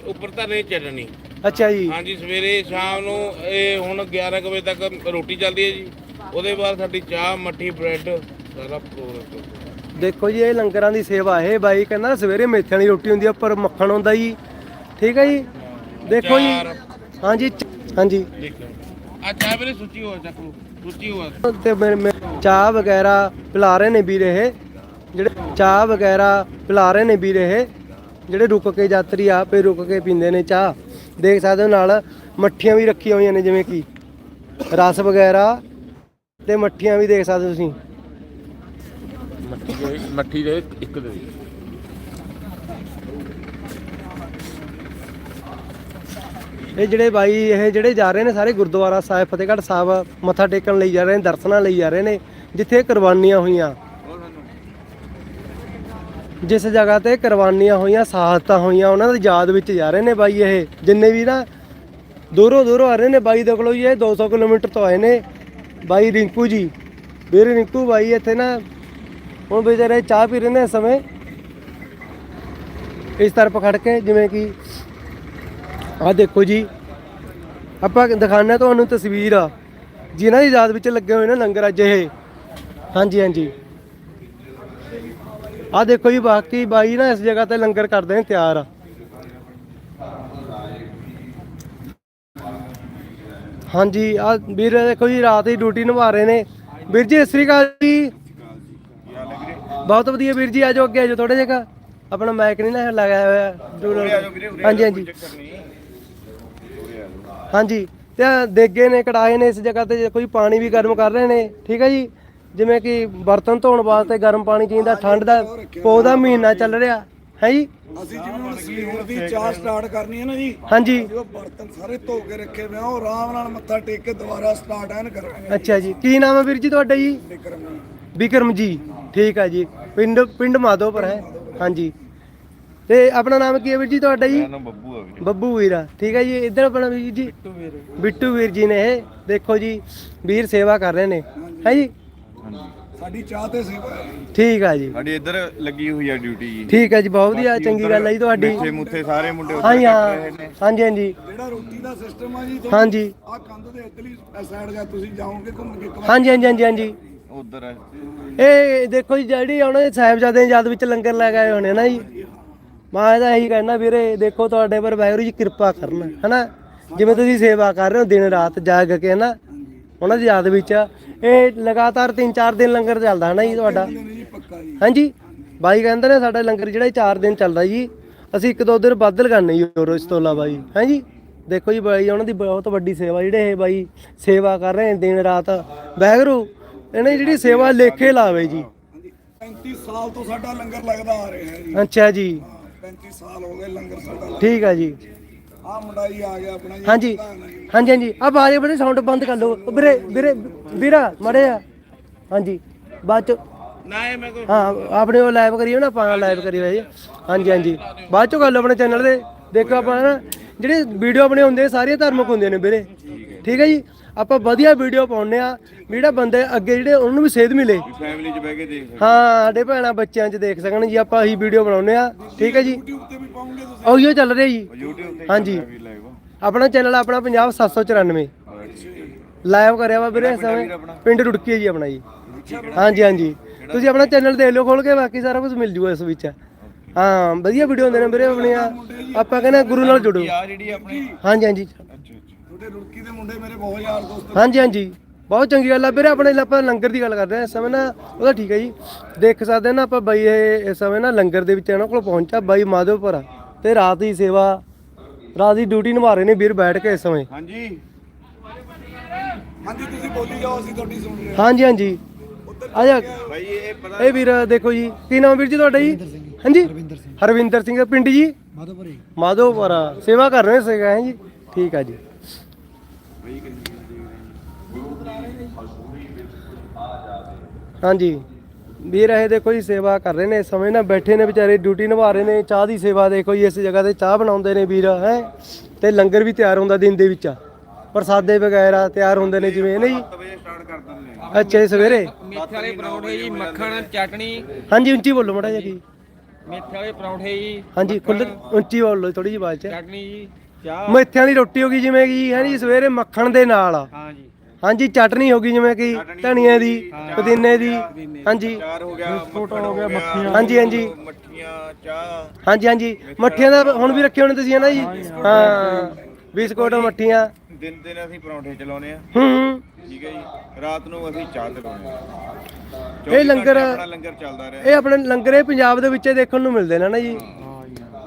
ਉੱਪਰ ਧਰਨੀ ਚਟਣੀ ਅੱਛਾ ਜੀ। ਹਾਂਜੀ ਸਵੇਰੇ ਸ਼ਾਮ ਨੂੰ ਇਹ ਹੁਣ 11 ਕੁ ਵਜੇ ਤੱਕ ਰੋਟੀ ਚੱਲਦੀ ਹੈ ਜੀ। ਉਹਦੇ ਬਾਅਦ ਸਾਡੀ ਚਾਹ ਮੱਠੀ ਬ੍ਰੈਡ ਸਾਰਾ ਪ੍ਰੋਗਰਾਮ ਦੇਖੋ ਜੀ ਇਹ ਲੰਗਰਾਂ ਦੀ ਸੇਵਾ ਇਹ ਬਾਈ ਕਹਿੰਦਾ ਸਵੇਰੇ ਮੇਥਿਆਂ ਦੀ ਰੋਟੀ ਹੁੰਦੀ ਆ ਉੱਪਰ ਮੱਖਣ ਹੁੰਦਾ ਜੀ। ਠੀਕ ਹੈ ਜੀ? ਦੇਖੋ ਜੀ। ਹਾਂਜੀ ਚ- ਹਾਂਜੀ ਆ। ਚਾਹ ਵੀਰੇ ਸੁੱਚੀ ਹੋ ਚੱਕ ਸੁੱਚੀ ਹੋ ਤੇ ਮੇਰੇ- ਮੇਰੇ ਚਾਹ ਵਗੈਰਾ ਪਿਲਾ ਰਹੇ ਨੇ ਵੀਰ ਇਹ। ਜਿਹੜੇ ਚਾਹ ਵਗੈਰਾ ਪਿਲਾ ਰਹੇ ਨੇ ਵੀਰ ਇਹ। ਜਿਹੜੇ ਰੁਕ ਕੇ ਯਾਤਰੀ ਆਪੇ ਰੁਕ ਕੇ ਪੀਂਦੇ ਨੇ ਚਾਹ। ਦੇਖ ਸਕਦੇ ਹੋ ਨਾਲ ਮੱਠੀਆਂ ਵੀ ਰੱਖੀਆਂ ਹੋਈਆਂ ਨੇ ਜਿਵੇਂ ਕਿ ਰਸ ਵਗੈਰਾ ਤੇ ਮੱਠੀਆਂ ਵੀ ਦੇਖ ਸਕਦੇ ਤੁਸੀਂ। ਮੱਠੀ ਦੇ ਮੱਠੀ ਦੇ ਇੱਕ ਦੇ। ਇਹ ਜਿਹੜੇ ਬਾਈ ਇਹ ਜਿਹੜੇ ਜਾ ਰਹੇ ਨੇ ਸਾਰੇ ਗੁਰਦੁਆਰਾ ਸਾਹਿਬ ਫਤਿਹਗੜ੍ਹ ਸਾਹਿਬ ਮੱਥਾ ਟੇਕਣ ਲਈ ਜਾ ਰਹੇ ਨੇ ਦਰਸ਼ਨਾਂ ਲਈ ਜਾ ਰਹੇ ਨੇ ਜਿੱਥੇ ਕੁਰਬਾਨੀਆਂ ਹੋਈਆਂ। ਜਿਸ ਜਗ੍ਹਾ ਤੇ ਕੁਰਬਾਨੀਆਂ ਹੋਈਆਂ ਸ਼ਹਾਦਤਾਂ ਹੋਈਆਂ ਉਹਨਾਂ ਦੀ ਯਾਦ ਵਿੱਚ ਜਾ ਰਹੇ ਨੇ ਬਾਈ ਇਹ। ਜਿੰਨੇ ਵੀ ਨਾ ਦੂਰੋਂ ਦੂਰੋਂ ਆ ਰਹੇ ਨੇ ਬਾਈ ਦੇ ਕੋਲੋਂ ਜੀ ਇਹ 200 ਕਿਲੋਮੀਟਰ ਤੋਂ ਆਏ ਨੇ। ਬਾਈ ਰਿੰਕੂ ਜੀ। ਵੀਰ ਰਿੰਕੂ ਬਾਈ ਇੱਥੇ ਨਾ, ਹੁਣ ਬੇਚਾਰੇ ਚਾਹ ਪੀ ਰਹੇ ਨੇ ਇਸ ਸਮੇਂ। ਇਸ ਤਰਫ ਖੜ ਕੇ ਜਿਵੇਂ ਕਿ ਆਹ ਦੇਖੋ ਜੀ। ਆਪਾਂ ਦਿਖਾਣਾ ਤੁਹਾਨੂੰ ਤਸਵੀਰ। ਆ ਜਿਨ੍ਹਾਂ ਦੀ ਯਾਦ ਵਿੱਚ ਲੱਗੇ ਹੋਏ ਨੇ ਲੰਗਰ ਅੱਜ ਇਹ। ਹਾਂਜੀ ਹਾਂਜੀ। ਆਹ ਦੇਖੋ ਜੀ, ਬਾਕੀ ਬਾਈ ਨਾ ਇਸ ਜਗ੍ਹਾ ਤੇ ਲੰਗਰ ਕਰਦੇ ਨੇ ਤਿਆਰ। ਆ ਹਾਂਜੀ ਆ ਵੀਰ ਦੇਖੋ ਜੀ ਰਾਤ ਦੀ ਡਿਊਟੀ ਨਿਭਾ ਰਹੇ ਨੇ। ਵੀਰ ਜੀ ਸਤਿ ਸ੍ਰੀ ਅਕਾਲ ਜੀ। ਬਹੁਤ ਵਧੀਆ ਵੀਰ ਜੀ ਆਜੋ ਅੱਗੇ ਆਜੋ ਥੋੜੇ ਜਿਹਾ ਆਪਣਾ ਮਾਈਕ ਨਹੀਂ ਨਾ ਲਗਾਇਆ ਹੋਇਆ। ਹਾਂਜੀ ਹਾਂਜੀ ਹਾਂਜੀ। ਤੇ ਦੇਗੇ ਨੇ ਕੜਾਏ ਨੇ ਇਸ ਜਗ੍ਹਾ ਤੇ ਕੋਈ ਪਾਣੀ ਵੀ ਗਰਮ ਕਰ ਰਹੇ ਨੇ। ਠੀਕ ਹੈ ਜੀ? ਜਿਵੇਂ ਕਿ ਬਰਤਨ ਧੋਣ ਵਾਸਤੇ ਗਰਮ ਪਾਣੀ ਚਾਹੀਦਾ ਠੰਡ ਦਾ ਪੋਹ ਦਾ ਮਹੀਨਾ ਚੱਲ ਰਿਹਾ। ਹੈ ਜੀ? ਅਸੀਂ ਜਿਵੇਂ ਹੁਣ ਸੀ ਹੁਣ ਦੀ ਚਾਹ ਸਟਾਰਟ ਕਰਨੀ ਹੈ ਨਾ ਜੀ। ਹਾਂਜੀ। ਜੋ ਬਰਤਨ ਸਾਰੇ ਧੋ ਕੇ ਰੱਖੇ ਹੋਏ ਆ ਉਹ ਆਰਾਮ ਨਾਲ ਮੱਥਾ ਟੇਕ ਕੇ ਦੁਬਾਰਾ ਸਟਾਰਟ ਐਨ ਕਰਾਂਗੇ ਅੱਛਾ ਜੀ। ਕੀ ਨਾਮ ਹੈ ਵੀਰ ਜੀ ਤੁਹਾਡਾ ਜੀ? ਵਿਕਰਮ ਜੀ। ਵਿਕਰਮ ਜੀ। ਠੀਕ ਹੈ ਜੀ। ਪਿੰਡ ਪਿੰਡ ਮਾਧੋਪੁਰ ਹੈ। ਹਾਂਜੀ। ਤੇ ਆਪਣਾ ਨਾਮ ਕੀ ਹੈ ਵੀਰ ਜੀ ਤੁਹਾਡਾ ਜੀ? ਬੱਬੂ ਆ ਬੱਬੂ ਵੀਰਾ। ਠੀਕ ਹੈ ਜੀ। ਇੱਧਰ ਆਪਣਾ ਵੀਰ ਜੀ। ਬਿੱਟੂ ਵੀਰ। ਜੀ ਨੇ ਇਹ। ਦੇਖੋ ਜੀ ਵੀਰ ਸੇਵਾ ਕਰ ਰਹੇ ਨੇ। ਹੈ ਜੀ। ਸਾਡੀ ਚਾਹ ਤੇ ਸੇਵਾ ਹੈ। ਠੀਕ ਆ ਜੀ। ਸਾਡੀ ਇੱਧਰ ਲੱਗੀ ਹੋਈ ਆ ਡਿਊਟੀ ਜੀ। ਠੀਕ ਹੈ ਜੀ ਬਹੁਤ ਵਧੀਆ ਚੰਗੀ ਗੱਲ ਹੈ ਜੀ ਤੁਹਾਡੀ। ਮਿੱਠੇ ਮੁੱਥੇ ਸਾਰੇ ਮੁੰਡੇ ਉੱਥੇ ਹਾਂਜੀ ਹਾਂ। ਰਹੇ ਨੇ। ਹਾਂਜੀ ਹਾਂਜੀ। ਜਿਹੜਾ ਰੋਟੀ ਦਾ ਸਿਸਟਮ ਆ ਜੀ ਹਾਂਜੀ। ਆ ਕੰਧ ਦੇ ਇੱਧਰਲੀ ਸਾਈਡ ਜਾਂ ਤੁਸੀਂ ਜਾਓਗੇ ਘੁੰਮ ਕੇ ਇੱਕ ਵਾਰ। ਹਾਂਜੀ ਹਾਂਜੀ ਹਾਂਜੀ ਹਾਂਜੀ। ਉਧਰ ਹੈ ਇਹ ਦੇਖੋ ਜੀ ਜਿਹੜੀ ਉਹਨਾਂ ਦੇ ਸਾਹਿਬਜ਼ਾਦੇ ਦੀ ਯਾਦ ਵਿੱਚ ਲੰਗਰ ਲੈ ਕੇ ਆਏ ਹੋਣੇ ਨਾ ਜੀ। ਮੈਂ ਤਾਂ ਇਹੀ ਕਹਿਣਾ ਵੀਰੇ ਦੇਖੋ ਤੁਹਾਡੇ ਪਰ ਵਾਹਿਗੁਰੂ ਜੀ ਕਿਰਪਾ ਕਰਨ ਹਨਾ? ਜਿਵੇਂ ਤੁਸੀਂ ਸੇਵਾ ਕਰ ਰਹੇ ਹੋ ਦਿਨ ਰਾਤ ਜਾਗ ਕੇ ਹਨਾ? ਉਹਨਾਂ ਦੀ ਯਾਦ ਵਿੱਚ ਇਹ ਲਗਾਤਾਰ 3-4 ਦਿਨ ਲੰਗਰ ਚੱਲਦਾ ਹਨਾ ਜੀ ਤੁਹਾਡਾ? ਨਹੀਂ ਜੀ ਜੀ। ਹਾਂਜੀ? ਬਾਈ ਕਹਿੰਦੇ ਨੇ ਸਾਡਾ ਲੰਗਰ ਜਿਹੜਾ 4 ਦਿਨ ਚੱਲਦਾ ਜੀ ਅਸੀਂ ਇੱਕ ਦੋ ਦਿਨ ਵੱਧ ਲਗਾਉਂਦੇ ਜੀ ਹੋਰ ਇਸ ਤੋਂ ਇਲਾਵਾ ਜੀ। ਹੈ ਜੀ ਦੇਖੋ ਜੀ ਬਾਈ ਉਹਨਾਂ ਦੀ ਬਹੁਤ ਵੱਡੀ ਸੇਵਾ ਜਿਹੜੇ ਇਹ ਬਾਈ ਸੇਵਾ ਕਰ ਰਹੇ ਨੇ ਦਿਨ ਰਾਤ। ਵੈਗਰੂ ਇਹਨੇ ਜਿਹੜੀ ਸੇਵਾ ਲੇਖੇ ਲਾਵੇ ਜੀ। 35 ਸਾਲ ਤੋਂ ਸਾਡਾ ਲੰਗਰ ਲੱਗਦਾ ਆ ਰਿਹਾ ਹੈ ਜੀ। ਅੱਛਾ ਜੀ। ਹਾਂ, 35 ਸਾਲ ਹੋ ਗਏ ਲੰਗਰ ਸਾਡਾ ਠੀਕ ਹੈ ਜੀ। ਆ ਮੁੰਡਾ ਹੀ ਆ ਗਿਆ ਆਪਣਾ ਜੀ ਹਾਂਜੀ। ਹਾਂਜੀ ਹਾਂਜੀ। ਆ ਬਾਜੇ ਬੜੇ ਸਾਊਂਡ ਬੰਦ ਕਰ ਲਓ। ਵੀਰੇ ਵੀਰੇ ਵੀਰਾ ਮੜੇ ਆ ਹਾਂਜੀ। ਬਾਅਦ ਚ ਨਾ ਇਹ ਮੈਂ ਕੋਈ ਹਾਂ ਆਪਣੇ ਉਹ ਲਾਈਵ ਕਰੀਓ ਨਾ ਆਪਾਂ ਲਾਈਵ ਕਰੀਓ ਜੀ ਹਾਂਜੀ ਹਾਂਜੀ। ਬਾਅਦ ਚੋਂ ਕਰ ਲਓ ਆਪਣੇ ਚੈਨਲ ਤੇ ਦੇਖੋ ਆਪਾਂ ਨਾ ਜਿਹੜੇ ਵੀਡੀਓ ਆਪਣੇ ਹੁੰਦੇ ਸਾਰੀਆਂ ਧਾਰਮਿਕ ਹੁੰਦੀਆਂ ਨੇ ਵੀਰੇ। ਠੀਕ ਹੈ ਜੀ? ਆਪਾਂ ਵਧੀਆ ਵੀਡੀਓ ਪਾਉਂਦੇ ਆ। ਜਿਹੜਾ ਬੰਦੇ ਅੱਗੇ ਜਿਹੜੇ ਉਹਨਾਂ ਨੂੰ ਵੀ ਸੇਧ ਮਿਲੇ। ਫੈਮਿਲੀ 'ਚ ਬਹਿ ਕੇ ਦੇਖ ਹਾਂ ਸਾਡੇ ਭੈਣਾਂ ਬੱਚਿਆਂ 'ਚ ਦੇਖ ਸਕਣ ਜੀ ਆਪਾਂ ਇਹੀ ਵੀਡੀਓ ਬਣਾਉਂਦੇ ਆ। ਠੀਕ ਹੈ ਜੀ? ਉਹੀਓ ਚੱਲ ਰਿਹਾ ਜੀ। ਹੋ। YouTube ਤੇ ਹਾਂਜੀ। ਆਪਣਾ ਚੈਨਲ ਆਪਣਾ ਪੰਜਾਬ 794 ਲਾਈਵ ਕਰਿਆ ਵਾ ਵੀਰੇ ਇਸ ਸਮੇਂ ਪਿੰਡ ਰੁੜਕੀ ਹੈ ਜੀ ਆਪਣਾ ਜੀ। ਹਾਂਜੀ ਹਾਂਜੀ। ਤੁਸੀਂ ਆਪਣਾ ਚੈਨਲ ਦੇਖ ਲਓ ਖੋਲ ਕੇ ਬਾਕੀ ਸਾਰਾ ਕੁਝ ਮਿਲ ਜੂਗਾ ਇਸ ਵਿੱਚ। ਹਾਂ ਵਧੀਆ ਵੀਡੀਓ ਹੁੰਦੇ ਨੇ ਵੀਰੇ ਆਪਣੀਆਂ ਆਪਾਂ ਕਹਿੰਦੇ ਗੁਰੂ ਨਾਲ ਜੁੜੋ। ਆ ਜਿਹੜੀ ਆਪਣੀ। ਹਾਂਜੀ ਹਾਂਜੀ। ਅੱਛਾ ਅੱਛਾ। ਛੋਟੇ ਰੁੜਕੀ ਦੇ ਮੁੰਡੇ ਮੇਰੇ ਬਹੁਤ ਯਾਰ ਦੋਸਤ ਹਾਂਜੀ ਹਾਂਜੀ। ਬਹੁਤ ਚੰਗੀ ਗੱਲ ਆ ਵੀਰੇ ਆਪਣੇ ਆਪਾਂ ਲੰਗਰ ਦੀ ਗੱਲ ਕਰਦੇ ਹਾਂ। ਇਸ ਸਮੇਂ ਨਾ ਉਹਦਾ ਠੀਕ ਹੈ ਜੀ। ਦੇਖ ਸਕਦੇ ਨਾ ਆਪਾਂ ਬਾਈ ਇਹ ਇਸ ਸਮੇਂ ਨਾ ਲੰਗਰ ਦੇ ਵਿੱਚ ਇਹਨਾਂ ਕੋਲ ਪਹੁੰਚਾ ਬਾਈ ਮਾਧੋਪੁਰ ਤੇ ਰਾਤ ਦੀ ਸੇਵਾ ਰਾਤ ਦੀ ਡਿਊਟੀ ਨਿਭਾ ਰਹੇ ਨੇ ਵੀਰ ਬੈਠ ਕੇ ਇਸ ਸਮੇਂ। ਹਾਂਜੀ। ਹਾਂਜੀ ਤੁਸੀਂ ਬੋਲੀ ਜਾਓ ਅਸੀਂ ਤੁਹਾਡੀ ਸੁਣ ਰਹੇ ਹਾਂਜੀ ਹਾਂਜੀ। ਆ ਜਾ। ਭਾਈ ਇਹ ਪਤਾ ਇਹ ਵੀਰ ਦੇਖੋ ਜੀ ਕੀ ਨਾਮ ਵੀਰ ਜੀ ਤੁਹਾਡਾ ਜੀ? ਹਾਂਜੀ? ਹਰਵਿੰਦਰ ਸਿੰਘ। ਹਰਵਿੰਦਰ ਸਿੰਘ ਪਿੰਡ ਜੀ? ਮਾਧੋਪੁਰੀ ਮਾਧੋਪੁਰ। ਸੇਵਾ ਕਰ ਰਹੇ ਸੀਗਾ ਹੈ ਜੀ? ਠੀਕ ਆ ਜੀ? ਹਾਂਜੀ। ਵੀਰ ਇਹ ਦੇਖੋ ਜੀ ਸੇਵਾ ਕਰ ਰਹੇ ਨੇ ਇਸ ਸਮੇਂ ਨਾ ਬੈਠੇ ਨੇ ਵਿਚਾਰੇ ਡਿਊਟੀ ਨਿਭਾ ਰਹੇ ਨੇ ਚਾਹ ਦੀ ਸੇਵਾ ਦੇਖੋ ਜੀ ਇਸ ਜਗ੍ਹਾ ਤੇ ਚਾਹ ਬਣਾਉਂਦੇ ਨੇ ਵੀਰ ਹੈ? ਤੇ ਲੰਗਰ ਵੀ ਤਿਆਰ ਹੁੰਦਾ ਦਿਨ ਦੇ ਵਿੱਚ। ਪ੍ਰਸਾਦੇ ਵਗੈਰਾ ਤਿਆਰ ਹੁੰਦੇ ਨੇ ਜਿਵੇਂ ਨਾ ਜੀ 7 ਵਜੇ ਸਟਾਰਟ ਕਰ ਦਿੰਦੇ ਨੇ। ਅੱਛਾ ਜੀ ਸਵੇਰੇ? ਮੇਥੇ ਵਾਲੇ ਪਰੌਂਠੇ ਜੀ ਮੱਖਣ ਚਟਣੀ ਹਾਂਜੀ ਉੱਚੀ ਬੋਲੋ ਮੜਾ ਜੀ। ਮੇਥੇ ਵਾਲੇ ਪਰੌਂਠੇ ਜੀ ਹਾਂਜੀ ਖੁੱਲ ਉੱਚੀ ਬੋਲੋ ਥੋੜੀ ਜਿਹੀ ਆਵਾਜ਼ 'ਚ। ਚਟਣੀ ਜੀ ਚਾਹ। ਮੇਥਿਆਂ ਦੀ ਰੋਟੀ ਹੋ ਗਈ ਜਿਵੇਂ ਕਿ ਹੈ ਜੀ ਸਵੇਰੇ ਮੱਖਣ ਦੇ ਨਾਲ। ਹਾਂ ਜੀ। ਹਾਂਜੀ ਚਟਨੀ ਹੋ ਗਈ ਜਿਵੇਂ ਕਿ ਧਨੀਏ ਦੀ ਪੁਦੀਨੇ ਦੀ ਹਾਂਜੀ। ਚਾਰ ਹੋ ਗਿਆ ਮੱਖਣ ਹੋ ਗਿਆ ਮੱਖੀਆਂ ਹਾਂਜੀ ਹਾਂਜੀ। ਮੱਠੀਆਂ ਚਾਹ। ਹਾਂਜੀ ਹਾਂਜੀ। ਮੱਠੀਆਂ ਦਾ ਹੁਣ ਵੀ ਰੱਖੇ ਹੋਣੇ ਤੁਸੀਂ ਹੈ ਨਾ ਜੀ? ਹਾਂ ਬਿਸਕੁਟ ਮੱਠੀਆਂ। ਦਿਨ ਦਿਨ ਅਸੀਂ ਪਰੌਂਠੇ ਚਲਾਉਨੇ ਆ ਹੂੰ ਹੂੰ। ਠੀਕ ਹੈ ਜੀ। ਰਾਤ ਨੂੰ ਅਸੀਂ ਚਾਹ ਚਲਾਉਨੇ ਆ ਇਹ ਲੰਗਰ ਆਪਣਾ ਲੰਗਰ ਚੱਲਦਾ ਰਿਹਾ। ਇਹ ਆਪਣੇ ਲੰਗਰੇ ਪੰਜਾਬ ਦੇ ਵਿੱਚ ਦੇਖਣ ਨੂੰ ਮਿਲਦੇ ਨੇ ਨਾ ਜੀ?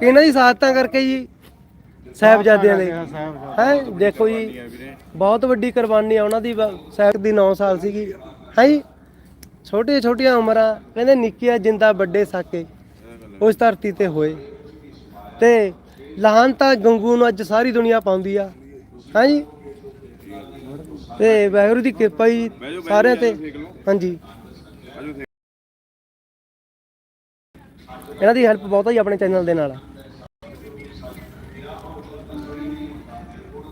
ਇਹਨਾਂ ਦੀ ਸਾਥਾਂ ਕਰਕੇ ਜੀ ਸਾਹਿਬਜ਼ਾਦਿਆਂ ਦੇ। ਹੈ ਦੇਖੋ ਜੀ ਬਹੁਤ ਵੱਡੀ ਕੁਰਬਾਨੀ ਆ ਉਹਨਾਂ ਦੀ ਸਾਹਿਬ ਦੀ 9 ਸਾਲ ਸੀਗੀ। ਹੈ ਜੀ ਛੋਟੀਆਂ ਛੋਟੀਆਂ ਉਮਰਾਂ ਕਹਿੰਦੇ ਨਿੱਕੀਆਂ ਜਿੰਦਾ ਵੱਡੇ ਸਾਕੇ ਉਸ ਧਰਤੀ ਤੇ ਹੋਏ। ਤੇ ਲਹਾਨ ਤਾਂ ਗੰਗੂ ਨੂੰ ਅੱਜ ਸਾਰੀ ਦੁਨੀਆ ਪਾਉਂਦੀ ਆ। ਹੈ ਜੀ ਤੇ ਵਾਹਿਗੁਰੂ ਦੀ ਕਿਰਪਾ ਜੀ ਸਾਰਿਆਂ ਤੇ। ਹਾਂਜੀ। ਇਹਨਾਂ ਦੀ ਹੈਲਪ ਬਹੁਤ ਆ ਜੀ ਆਪਣੇ ਚੈਨਲ ਦੇ ਨਾਲ।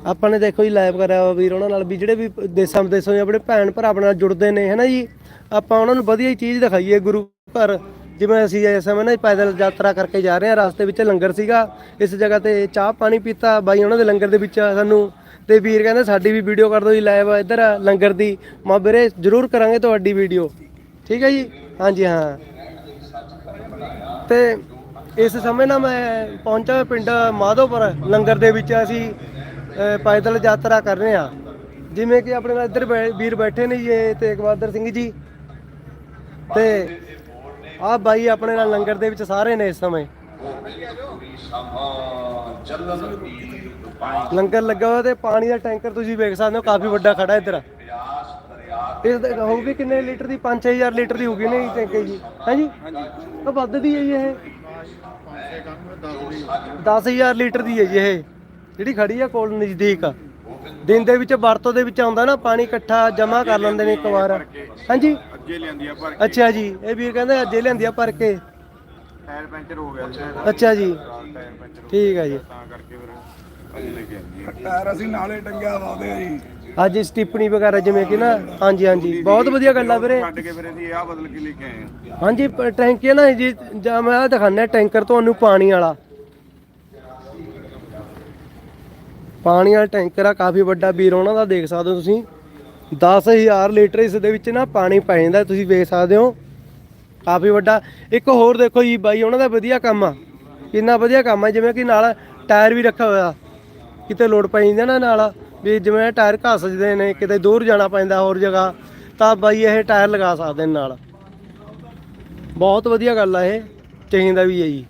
ਆਪਾਂ ਨੇ ਦੇਖੋ ਜੀ ਲਾਈਵ ਕਰਿਆ ਵਾ ਵੀਰ ਉਹਨਾਂ ਨਾਲ ਵੀ ਜਿਹੜੇ ਵੀ ਦੇਸਾਂ ਵਿਦੇਸਾਂ ਦੇ ਆਪਣੇ ਭੈਣ ਭਰਾ ਆਪਣੇ ਨਾਲ ਜੁੜਦੇ ਨੇ ਹੈ ਨਾ ਜੀ? ਆਪਾਂ ਉਹਨਾਂ ਨੂੰ ਵਧੀਆ ਹੀ ਚੀਜ਼ ਦਿਖਾਈਏ ਗੁਰੂ ਘਰ। ਜਿਵੇਂ ਅਸੀਂ ਇਸ ਸਮੇਂ ਨਾ ਪੈਦਲ ਯਾਤਰਾ ਕਰਕੇ ਜਾ ਰਹੇ ਹਾਂ, ਰਸਤੇ ਵਿੱਚ ਲੰਗਰ ਸੀਗਾ। ਇਸ ਜਗ੍ਹਾ ਤੇ ਚਾਹ ਪਾਣੀ ਪੀਤਾ, ਬਾਈ ਉਹਨਾਂ ਦੇ ਲੰਗਰ ਦੇ ਵਿੱਚ ਸਾਨੂੰ ਤੇ ਵੀਰ ਕਹਿੰਦੇ ਸਾਡੀ ਵੀ ਵੀਡੀਓ ਕਰ ਦਿਓ ਜੀ ਲਾਈਵ ਇੱਧਰ ਲੰਗਰ ਦੀ। ਮੈਂ ਵੀਰੇ, ਜ਼ਰੂਰ ਕਰਾਂਗੇ ਤੁਹਾਡੀ ਵੀਡੀਓ ਠੀਕ ਹੈ ਜੀ? ਹਾਂਜੀ, ਹਾਂ। ਤੇ ਇਸ ਸਮੇਂ ਨਾ ਮੈਂ ਪਹੁੰਚਾ ਪਿੰਡ ਮਾਧੋਪੁਰ ਲੰਗਰ ਦੇ ਵਿੱਚ ਅਸੀਂ ਪੈਦਲ ਯਾਤਰਾ ਕਰ ਰਹੇ ਹਾਂ। ਜਿਵੇਂ ਕਿ ਆਪਣੇ ਨਾਲ ਇੱਧਰ ਵੀਰ ਬੈਠੇ ਨੇ ਜੀ ਤੇਗ ਬਹਾਦਰ ਸਿੰਘ ਜੀ। ਤੇ ਆਹ ਬਾਈ ਆਪਣੇ ਨਾਲ ਲੰਗਰ ਦੇ ਵਿੱਚ ਸਾਰੇ ਨੇ ਇਸ ਸਮੇਂ। ਲੰਗਰ ਲੱਗਾ ਹੋਇਆ ਤੇ ਪਾਣੀ ਦਾ ਟੈਂਕਰ ਤੁਸੀਂ ਵੇਖ ਸਕਦੇ ਹੋ ਕਾਫੀ ਵੱਡਾ ਖੜਾ ਇੱਧਰ। ਇਸ ਦੇ ਹੋਊਗੀ ਕਿੰਨੇ ਲੀਟਰ ਦੀ? 5-6000 ਲੀਟਰ ਦੀ ਹੋਊਗੀ ਨਹੀਂ ਟੈਂਕੇ ਜੀ। ਹੈ ਜੀ? ਉਹ ਵੱਧ ਦੀ ਹੈ ਜੀ ਇਹ। 10000 ਲੀਟਰ ਦੀ ਹੈ ਜੀ ਇਹ। ਜਿਹੜੀ ਖੜੀ ਆ ਕੋਲ ਨਜ਼ਦੀਕ। ਦਿਨ ਦੇ ਵਿੱਚ ਵਰਤੋਂ ਦੇ ਵਿੱਚ ਆਉਂਦਾ ਨਾ ਪਾਣੀ ਇਕੱਠਾ ਜਮਾ ਕਰ ਲੈਂਦੇ ਨੇ ਇੱਕ ਵਾਰ। ਹਾਂਜੀ? ਅੱਜੇ ਲਿਆਂਦੀ ਆ ਪਰ ਅੱਛਾ ਜੀ। ਇਹ ਵੀਰ ਕਹਿੰਦੇ ਅੱਜੇ ਲਿਆਂਦੀ ਆ ਭਰ ਕੇ। ਟਾਇਰ ਪੈਂਚਰ ਹੋ ਗਿਆ ਇਹਦਾ। ਅੱਛਾ ਜੀ। ਟਾਇਰ ਪੈਂਚਰ ਠੀਕ ਹੈ ਜੀ। ਤਾਂ ਕਰਕੇ ਫਿਰ ਅੱਜ ਲੈ ਕੇ ਆਂਦੀ ਆ ਟਾਇਰ ਅਸੀਂ ਨਾਲੇ ਟੰਗਿਆ ਵਾਦੇ ਆ ਜੀ। ਅੱਜ ਸਟਿਪਣੀ ਵਗੈਰਾ ਜਿਵੇਂ ਕਿ ਨਾ ਹਾਂਜੀ ਹਾਂਜੀ। ਬਹੁਤ ਵਧੀਆ ਗੱਲ ਆ ਵੀਰੇ। ਛੱਡ ਕੇ ਫਿਰ ਅਸੀਂ ਆਹ ਬਦਲ ਕੇ ਲੈ ਕੇ ਆਏ ਆ। ਹਾਂਜੀ ਪ- ਟੈਂਕੀ ਨਾ ਜੀ ਜਾਂ ਮੈਂ ਆਹ ਦਿਖਾਣਾ ਟੈਂਕਰ ਤੁਹਾਨੂੰ ਪਾਣੀ ਵਾਲਾ। ਪਾਣੀ ਵਾਲਾ ਟੈਂਕਰ ਆ ਕਾਫੀ ਵੱਡਾ ਵੀਰ ਉਹਨਾਂ ਦਾ ਦੇਖ ਸਕਦੇ ਹੋ ਤੁਸੀਂ। 10000 ਲੀਟਰ ਇਸ ਦੇ ਵਿੱਚ ਨਾ ਪਾਣੀ ਪੈ ਜਾਂਦਾ ਤੁਸੀਂ ਵੇਖ ਸਕਦੇ ਹੋ। ਕਾਫੀ ਵੱਡਾ। ਇੱਕ ਹੋਰ ਦੇਖੋ ਜੀ ਬਾਈ ਉਹਨਾਂ ਦਾ ਵਧੀਆ ਕੰਮ ਆ। ਕਿੰਨਾ ਵਧੀਆ ਕੰਮ ਆ ਜਿਵੇਂ ਕਿ ਨਾਲ ਟਾਇਰ ਵੀ ਰੱਖਿਆ ਹੋਇਆ। ਕਿਤੇ ਲੋਡ ਪੈ ਜਾਂਦੀ ਆ ਨਾ ਨਾਲ। ਵੀ ਜਿਵੇਂ ਟਾਇਰ ਘਸਜਦੇ ਨੇ, ਕਿਤੇ ਦੂਰ ਜਾਣਾ ਪੈਂਦਾ ਹੋਰ ਜਗ੍ਹਾ, ਤਾਂ ਬਾਈ ਇਹ ਟਾਇਰ ਲਗਾ ਸਕਦੇ ਨੇ ਨਾਲ। ਬਹੁਤ ਵਧੀਆ ਗੱਲ ਆ ਇਹ ਚਾਹੀਦਾ ਵੀ ਹੈ ਜੀ।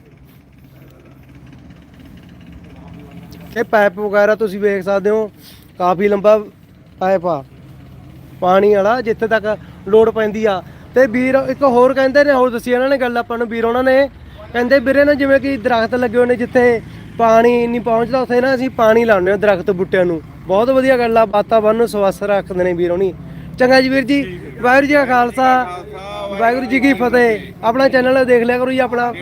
ਇਹ ਪਾਈਪ ਵਗੈਰਾ ਤੁਸੀਂ ਵੇਖ ਸਕਦੇ ਹੋ, ਕਾਫੀ ਲੰਬਾ ਪਾਈਪ ਆ। ਪਾਣੀ ਵਾਲਾ, ਜਿੱਥੇ ਤੱਕ ਲੋਡ ਪੈਂਦੀ ਆ। ਤੇ ਵੀਰ, ਇੱਕ ਹੋਰ ਕਹਿੰਦੇ ਨੇ, ਹੋਰ ਦੱਸੀ ਇਹਨਾਂ ਨੇ ਗੱਲ ਆਪਾਂ ਨੂੰ, ਵੀਰ ਉਹਨਾਂ ਨੇ। ਕਹਿੰਦੇ ਵੀਰੇ ਨਾ, ਜਿਵੇਂ ਕਿ ਦਰਖਤ ਲੱਗੇ ਹੋਏ ਨੇ ਜਿੱਥੇ ਪਾਣੀ ਨਹੀਂ ਪਹੁੰਚਦਾ, ਉੱਥੇ ਨਾ ਅਸੀਂ ਪਾਣੀ ਲਾਉਂਦੇ ਹਾਂ ਦਰਖਤ ਬੂਟਿਆਂ ਨੂੰ। ਬਹੁਤ ਵਧੀਆ ਗੱਲ ਆ ਵਾਤਾਵਰਨ ਨੂੰ ਸਵੱਛ ਰੱਖਦੇ ਨੇ ਵੀਰ ਹੋਣੀ ਚੰਗਾ ਜੀ ਵੀਰ ਜੀ ਵਾਹਿਗੁਰੂ ਜੀ ਕਾ ਖਾਲਸਾ ਵਾਹਿਗੁਰੂ ਜੀ ਕੀ ਫਤਿਹ। ਆਪਣਾ ਚੈਨਲ ਦੇਖ ਲਿਆ ਕਰੋ ਜੀ ਆਪਣਾ।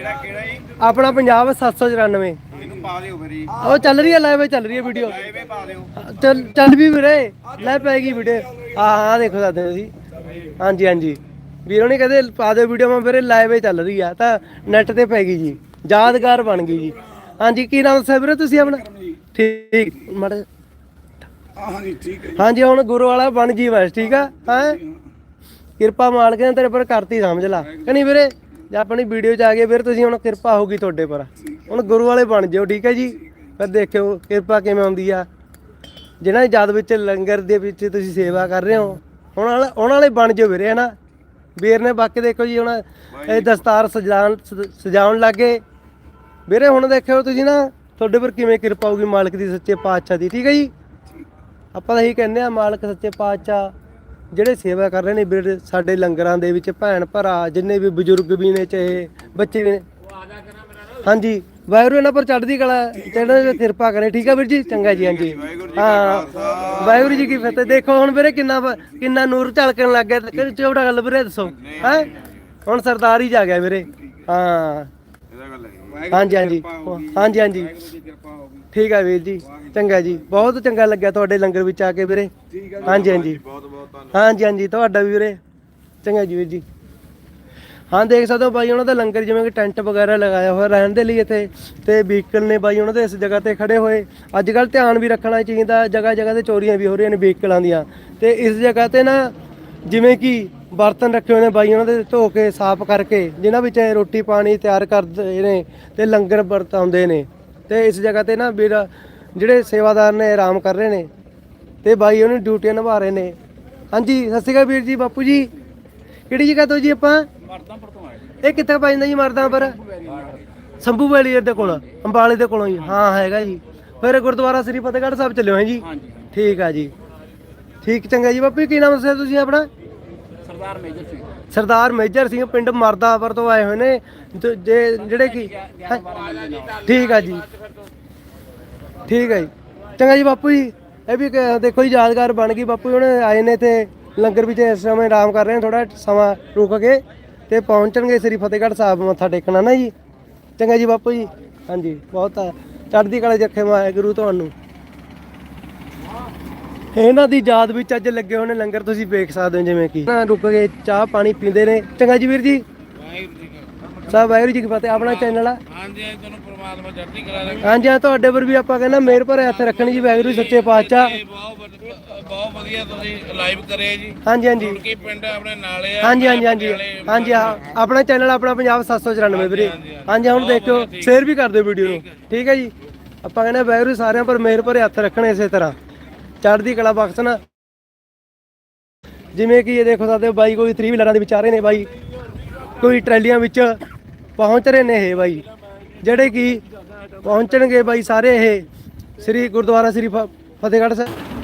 ਆਪਣਾ ਪੰਜਾਬ 794 ਇਹਨੂੰ ਪਾ ਦਿਓ ਫਿਰ ਜੀ। ਉਹ ਚੱਲ ਰਹੀ ਹੈ ਲਾਈਵ ਚੱਲ ਰਹੀ ਹੈ ਵੀਡੀਓ ਐਵੇਂ ਪਾ ਦਿਓ। ਚੱਲ ਚੱਲ ਵੀ ਵੀਰੇ ਲੈ ਪੈਗੀ ਵੀਡੀਓ ਹਾਂ ਹਾਂ ਦੇਖੋ ਸਕਦੇ ਹੋ ਤੁਸੀਂ ਹਾਂਜੀ ਹਾਂਜੀ। ਵੀਰੋ ਨੇ ਕਹਿੰਦੇ ਪਾ ਦੇ ਵੀਡੀਓ ਮੈਂ ਵੀਰੇ ਲਾਈਵ ਚੱਲ ਰਹੀ ਆ। ਤਾਂ ਨੈਟ ਤੇ ਪੈ ਗਈ ਜੀ। ਯਾਦਗਾਰ ਬਣ ਗਈ ਜੀ। ਹਾਂਜੀ ਕੀ ਨਾਮ ਦੱਸਿਆ ਵੀਰੇ ਤੁਸੀਂ ਆਪਣਾ? ਠੀਕ ਮੜ ਹਾਂਜੀ ਠੀਕ ਹੈ ਹਾਂਜੀ ਹੁਣ ਗੁਰੂ ਵਾਲਾ ਬਣ ਜੀ ਬਸ ਠੀਕ ਆ? ਹੈ ਕਿਰਪਾ ਮਾਲਕ ਨੇ ਤੇਰੇ ਪਰ ਕਰਤੀ ਸਮਝ ਲਾ। ਕਹਣੀ ਵੀਰੇ? ਜੇ ਆਪਣੀ ਵੀਡੀਓ ਚ ਆ ਗਏ ਵੀਰ ਤੁਸੀਂ ਹੁਣ ਕਿਰਪਾ ਹੋਗੀ ਤੁਹਾਡੇ ਪਰ। ਹੁਣ ਗੁਰੂ ਵਾਲੇ ਬਣ ਜਿਓ ਠੀਕ ਹੈ ਜੀ? ਫਿਰ ਦੇਖਿਓ ਕਿਰਪਾ ਕਿਵੇਂ ਆਉਂਦੀ ਆ। ਜਿਹਨਾਂ ਦੀ ਯਾਦ ਵਿੱਚ ਲੰਗਰ ਦੇ ਵਿੱਚ ਤੁਸੀਂ ਸੇਵਾ ਕਰ ਰਹੇ ਹੋ ਹੁਣ ਵਾਲੇ ਉਹਨਾਂ ਵਾਲੇ ਬਣ ਜਿਓ ਵੀਰੇ ਹਨਾ? ਵੀਰ ਨੇ ਬਾਕੀ ਦੇਖੋ ਜੀ ਹੁਣ ਇਹ ਦਸਤਾਰ ਸਜਾਉਣ ਸਜ- ਸਜਾਉਣ ਲੱਗੇ। ਵੀਰੇ ਹੁਣ ਦੇਖਿਓ ਤੁਸੀਂ ਨਾ ਤੁਹਾਡੇ ਪਰ ਕਿਵੇਂ ਕਿਰਪਾ ਹੋਊਗੀ ਮਾਲਕ ਦੀ ਸੱਚੇ ਪਾਤਸ਼ਾਹ ਦੀ ਠੀਕ ਹੈ ਜੀ? ਆਪਾਂ ਤਾਂ ਇਹੀ ਕਹਿੰਦੇ ਆ, ਮਾਲਕ ਸੱਚੇ ਪਾਤਸ਼ਾਹ ਜਿਹੜੇ ਸੇਵਾ ਕਰ ਰਹੇ ਨੇ ਵੀਰ, ਸਾਡੇ ਲੰਗਰਾਂ ਦੇ ਵਿੱਚ ਭੈਣ ਭਰਾ, ਜਿੰਨੇ ਵੀ ਬਜ਼ੁਰਗ ਵੀ ਨੇ, ਚਾਹੇ ਬੱਚੇ ਵੀ ਨੇ। ਹਾਂਜੀ, ਵਾਹਿਗੁਰੂ ਇਹਨਾਂ ਪਰ ਚੜ੍ਹਦੀ ਕਲਾ ਚੜ੍ਹਨ ਦੀ ਕਿਰਪਾ ਕਰੇ। ਠੀਕ ਆ ਵੀਰ ਜੀ? ਚੰਗਾ ਜੀ, ਹਾਂਜੀ। ਹਾਂ, ਵਾਹਿਗੁਰੂ ਜੀ ਕੀ ਫਤਿਹ। ਦੇਖੋ ਹੁਣ ਵੀਰੇ ਕਿੰਨਾ ਵ- ਕਿੰਨਾ ਨੂਰ ਝਲਕਣ ਲੱਗ ਗਿਆ। ਤੇ ਚੋੜਾ ਗੱਲ ਵੀਰੇ ਦੱਸੋ। ਹੈ? ਹੁਣ ਸਰਦਾਰ ਹੀ ਜਾ ਗਿਆ ਵੀਰੇ। ਹਾਂ। ਹਾਂਜੀ ਹਾਂਜੀ। ਹਾਂਜੀ ਹਾਂਜੀ। ਠੀਕ ਹੈ ਵੀਰ ਜੀ ਚੰਗਾ ਜੀ ਬਹੁਤ ਚੰਗਾ ਲੱਗਿਆ ਤੁਹਾਡੇ ਲੰਗਰ ਵਿੱਚ ਆ ਕੇ ਵੀਰੇ। ਹਾਂਜੀ ਹਾਂਜੀ। ਬਹੁਤ ਬਹੁਤ ਧੰਨਵਾਦ। ਹਾਂਜੀ ਹਾਂਜੀ ਤੁਹਾਡਾ ਵੀ ਵੀਰੇ। ਚੰਗਾ ਜੀ ਵੀਰ ਜੀ। ਹਾਂ ਦੇਖ ਸਕਦੇ ਹੋ ਬਾਈ ਉਹਨਾਂ ਦਾ ਲੰਗਰ ਜਿਵੇਂ ਕਿ ਟੈਂਟ ਵਗੈਰਾ ਲਗਾਇਆ ਹੋਇਆ ਰਹਿਣ ਦੇ ਲਈ ਇੱਥੇ ਤੇ ਵਹੀਕਲ ਨੇ ਬਾਈ ਉਹਨਾਂ ਦੇ ਇਸ ਜਗ੍ਹਾ ਤੇ ਖੜੇ ਹੋਏ। ਅੱਜ ਕੱਲ ਧਿਆਨ ਵੀ ਰੱਖਣਾ ਚਾਹੀਦਾ ਜਗ੍ਹਾ ਜਗ੍ਹਾ ਤੇ ਚੋਰੀਆਂ ਵੀ ਹੋ ਰਹੀਆਂ ਨੇ ਵਹੀਕਲਾਂ ਦੀਆਂ। ਤੇ ਇਸ ਜਗ੍ਹਾ ਤੇ ਨਾ ਜਿਵੇਂ ਕਿ ਬਰਤਨ ਰੱਖੇ ਹੋਏ ਨੇ ਬਾਈ ਉਹਨਾਂ ਦੇ ਧੋ ਕੇ ਸਾਫ਼ ਕਰਕੇ ਜਿਨ੍ਹਾਂ ਵਿੱਚ ਰੋਟੀ ਪਾਣੀ ਤਿਆਰ ਕਰਦੇ ਨੇ ਤੇ ਲੰਗਰ ਵਰਤਾਉਂਦੇ ਨੇ। ਤੇ ਇਸ ਜਗ੍ਹਾ ਤੇ ਨਾ ਵੀਰ ਜਿਹੜੇ ਸੇਵਾਦਾਰ ਨੇ ਆਰਾਮ ਕਰ ਰਹੇ ਨੇ ਤੇ ਬਾਈ ਉਹਨੂੰ ਡਿਊਟੀਆਂ ਨਿਭਾ ਰਹੇ ਨੇ। ਹਾਂਜੀ ਸਤਿ ਸ਼੍ਰੀ ਅਕਾਲ ਵੀਰ ਜੀ ਬਾਪੂ ਜੀ। ਕਿਹੜੀ ਜਗ੍ਹਾ ਤੋਂ ਜੀ ਆਪਾਂ? ਮਰਦਾਂਪੁਰ ਤੋਂ ਆਏ ਇਹ ਕਿੱਥੇ ਪੈ ਜਾਂਦਾ ਜੀ ਮਰਦਾਂ ਪਰ? ਸੰਭੂ ਵੈਲੀ ਦੇ ਕੋਲ ਅੰਬਾਲੇ ਦੇ ਕੋਲੋਂ ਜੀ। ਹਾਂ ਹੈਗਾ ਜੀ। ਫਿਰ ਗੁਰਦੁਆਰਾ ਸ੍ਰੀ ਫਤਿਹਗੜ੍ਹ ਸਾਹਿਬ ਚੱਲਿਓ ਹੈ ਜੀ? ਠੀਕ ਆ ਜੀ। ਠੀਕ ਚੰਗਾ ਜੀ। ਬਾਪੂ ਕੀ ਨਾਮ ਦੱਸਿਆ ਤੁਸੀਂ ਆਪਣਾ? ਸਰਦਾਰ ਮੇਜਰ ਸਿੰਘ। ਸਰਦਾਰ ਮੇਜਰ ਸਿੰਘ ਪਿੰਡ ਮਰਦਾਪੁਰ ਤੋਂ ਆਏ ਹੋਏ ਨੇ, ਤੇ ਜੇ ਜਿਹੜੇ ਕੀ ਠੀਕ ਆ ਜੀ। ਠੀਕ ਆ ਜੀ। ਚੰਗਾ ਜੀ ਬਾਪੂ ਜੀ, ਇਹ ਵੀ ਇੱਕ ਦੇਖੋ ਜੀ ਯਾਦਗਾਰ ਬਣ ਗਈ ਬਾਪੂ ਜੀ, ਹੁਣ ਆਏ ਨੇ ਤੇ ਲੰਗਰ ਵਿੱਚ, ਇਸ ਸਮੇਂ ਆਰਾਮ ਕਰ ਰਹੇ ਨੇ ਥੋੜਾ ਸਮਾਂ ਰੁਕ ਕੇ ਤੇ ਪਹੁੰਚਣਗੇ ਸ੍ਰੀ ਫਤਿਹਗੜ੍ਹ ਸਾਹਿਬ ਮੱਥਾ ਟੇਕਣਾ ਨਾ ਜੀ? ਚੰਗਾ ਜੀ ਬਾਪੂ ਜੀ, ਹਾਂਜੀ, ਬਹੁਤ ਆ। ਚੜ੍ਹਦੀ ਕਲਾ ਜੱਖੇ ਵਾਹਿਗੁਰੂ ਤੁਹਾਨੂੰ। ਇਹਨਾਂ ਦੀ ਯਾਦ ਵਿੱਚ ਅੱਜ ਲੱਗੇ ਨੇ ਲੰਗਰ ਤੁਸੀਂ ਵੇਖ ਸਕਦੇ ਹੋ ਜਿਵੇਂ ਕਿ। ਨਾ ਰੁਕ ਕੇ ਚਾਹ ਪਾਣੀ ਪੀਂਦੇ ਨੇ। ਚੰਗਾ ਜੀ ਵੀਰ ਜੀ। ਸਾਹਿਬ ਵਾਹਿਗੁਰੂ ਜੀ ਕੀ ਫਤਿਹ। ਆਪਣਾ ਚੈਨਲ ਆ? ਹਾਂਜੀ ਤੁਹਾਨੂੰ ਪ੍ਰਮਾਤਮਾ ਚੜ੍ਹਦੀ ਕਲਾ ਰੱਖੇ। ਹਾਂਜੀ ਹਾਂ ਤੁਹਾਡੇ ਪਰ ਵੀ ਆਪਾਂ ਕਹਿੰਦਾ ਮੇਰ ਭਰੇ ਹੱਥ ਰੱਖਣੀ ਜੀ ਵਾਹਿਗੁਰੂ ਸੱਚੇ ਪਾਤਸ਼ਾਹ। ਇਹ ਬਹੁਤ ਵਧ- ਬਹੁਤ ਵਧੀਆ ਤੁਸੀਂ ਲਾਈਵ ਕਰਿਆ ਜੀ। ਹਾਂਜੀ ਹਾਂਜੀ। ਕੀ ਪਿੰਡ ਆਪਣੇ ਨਾਲੇ ਆ ਹਾਂਜੀ ਹਾਂਜੀ ਹਾਂਜੀ। ਹਾਂਜੀ ਹਾਂ। ਆਪਣਾ ਚੈਨਲ ਆਪਣਾ ਪੰਜਾਬ 794 ਵੀਰੇ। ਹਾਂਜੀ ਹੁਣ ਦੇਖਿਓ ਸ਼ੇਅਰ ਵੀ ਕਰ ਦਿਓ ਵੀਡੀਓ ਨੂੰ। ਠੀਕ ਹੈ ਜੀ। ਆਪਾਂ ਕਹਿੰਦੇ ਵਾਹਿਗੁਰੂ ਸਾਰਿਆਂ ਪਰ ਮੇਰ ਭਰੇ ਹੱਥ ਰੱਖਣੇ ਇਸੇ ਤਰ੍ਹਾਂ। ਚੜ੍ਹਦੀ ਕਲਾ ਬਖਸ਼ਣਾ ਜਿਵੇਂ ਕਿ ਇਹ ਦੇਖੋ ਸਕਦੇ ਹੋ ਬਾਈ ਕੋਈ 3 ਵੀਲਰਾਂ ਦੇ ਵਿਚਾਰੇ ਨੇ ਬਾਈ, ਕੋਈ ਟਰੈਲੀਆਂ ਵਿੱਚ ਪਹੁੰਚ ਰਹੇ ਨੇ ਇਹ ਬਾਈ। ਜਿਹੜੇ ਕਿ ਪਹੁੰਚਣਗੇ ਬਾਈ ਸਾਰੇ ਇਹ ਸ੍ਰੀ ਗੁਰਦੁਆਰਾ ਸ੍ਰੀ ਫ- ਫਤਿਹਗੜ੍ਹ ਸਾਹਿਬ।